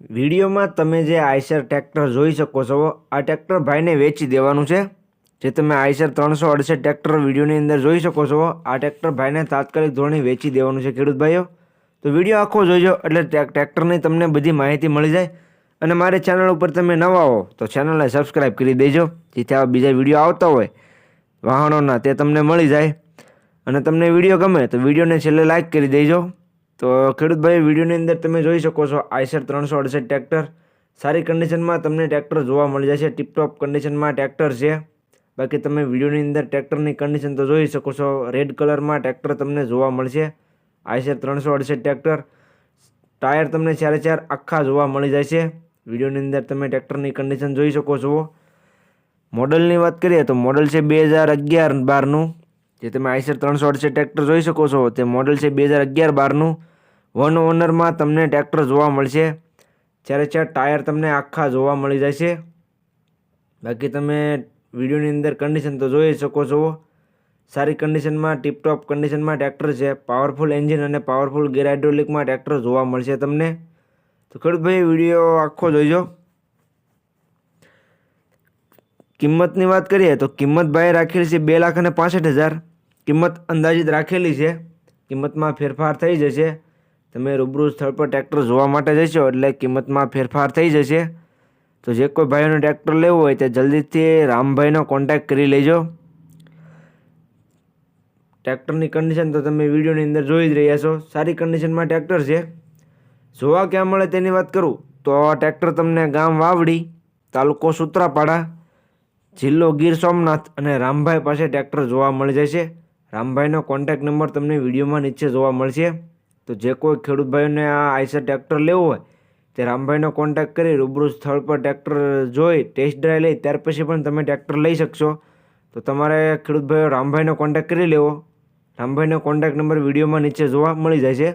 વિડીયોમાં તમે જે આઈસર ટ્રેક્ટર જોઈ શકો છો, આ ટ્રેક્ટર ભાઈને વેચી દેવાનું છે. જે તમે આઈસર ત્રણસો અડસઠ ટ્રેક્ટર વિડીયોની અંદર જોઈ શકો છો, આ ટ્રેક્ટર ભાઈને તાત્કાલિક ધોરણે વેચી દેવાનું છે, ખેડૂત ભાઈઓ. તો વીડિયો આખો જોઈજો એટલે ટ્રેક- ટ્રેક્ટરની તમને બધી માહિતી મળી જાય. અને મારી ચેનલ ઉપર તમે નવા હો, તો ચેનલને સબસ્ક્રાઈબ કરી દેજો, જેથી આવા બીજા વીડિયો આવતા હોય. વાહનોના તે તમને મળી જાય. અને તમને વીડિયો ગમે તો વિડીયોને છેલ્લે લાઇક કરી દેજો. તો ખેડૂતભાઈ, વિડીયોની અંદર તમે જોઈ શકો છો, આઈસર ત્રણસો અડસઠ ટ્રેક્ટર. સારી કન્ડિશનમાં તમને ટ્રેક્ટર જોવા મળી જશે ટિપટોપ કન્ડિશનમાં ટ્રેક્ટર છે. બાકી તમે વિડીયોની અંદર ટ્રેક્ટરની કન્ડિશન તો જોઈ શકો છો રેડ કલરમાં ટ્રેક્ટર તમને જોવા મળશે. આઈસર ત્રણસો અડસઠ ટ્રેક્ટર. ટાયર તમને ચારે ચાર આખા જોવા મળી જાય છે વિડીયોની અંદર તમે ટ્રેક્ટરની કન્ડિશન જોઈ શકો છો. મોડલની વાત કરીએ તો મોડલ છે બે હજાર અગિયાર બારનું. જે તમે આઈસર ત્રણસો અડસઠ ટ્રેક્ટર જોઈ શકો છો, તે મોડલ છે બે હજાર અગિયાર બારનું. વન ઓનરમાં તમને ટ્રેક્ટર જોવા મળશે. જ્યારે ચાર ટાયર તમને આખા જોવા મળી છે બાકી તમે વિડીયોની અંદર કન્ડિશન તો જોઈ શકો છો. સારી કન્ડિશનમાં ટીપટોપ કન્ડિશનમાં ટ્રેક્ટર છે. પાવરફુલ એન્જિન અને પાવરફુલ ગેર હાઇડ્રોલિકમાં ટ્રેક્ટર જોવા મળશે તમને. તો ખેડૂતભાઈ વીડિયો આખો જોઈજો. કિંમતની વાત કરીએ તો કિંમત ભાઈ રાખેલી છે બે લાખ અને પાસઠ હજાર. કિંમત અંદાજિત રાખેલી છે. કિંમતમાં ફેરફાર થઈ જશે. તમે રૂબરૂ સ્થળ પર ટ્રેક્ટર જોવા માટે જશો એટલે કિંમતમાં ફેરફાર થઈ જશે. તો જે કોઈ ભાઈઓને ટ્રેક્ટર લેવું હોય તે જલ્દીથી રામભાઈનો કોન્ટેક્ટ કરી લેજો. ટ્રેક્ટરની કન્ડિશન તો તમે વિડીયોની અંદર જોઈ જ રહ્યા છો. સારી કન્ડિશનમાં ટ્રેક્ટર છે. જોવા ક્યાં મળે તેની વાત કરું? તો આ ટ્રેક્ટર તમને ગામ વાવડી, તાલુકો સૂત્રાપાડા, જિલ્લો ગીર સોમનાથ અને રામભાઈ પાસે ટ્રેક્ટર જોવા મળી જશે. રામભાઈનો કોન્ટેક્ટ નંબર તમને વિડીયોમાં નીચે જોવા મળશે. તો જે કોઈ ખેડૂત ભાઈઓને આ આઈસર ટ્રેક્ટર લેવું હોય, તે રામભાઈનો કોન્ટેક્ટ કરી રૂબરૂ સ્થળ પર ટ્રેક્ટર જોઈ ટેસ્ટ ડ્રાઈવ લઈ, ત્યાર પછી પણ તમે ટ્રેક્ટર લઈ શકશો. તો તમારે ખેડૂત ભાઈઓ રામભાઈનો કોન્ટેક્ટ કરી લેવો. રામભાઈનો કોન્ટેક્ટ નંબર વિડીયોમાં નીચે જોવા મળી જાય છે.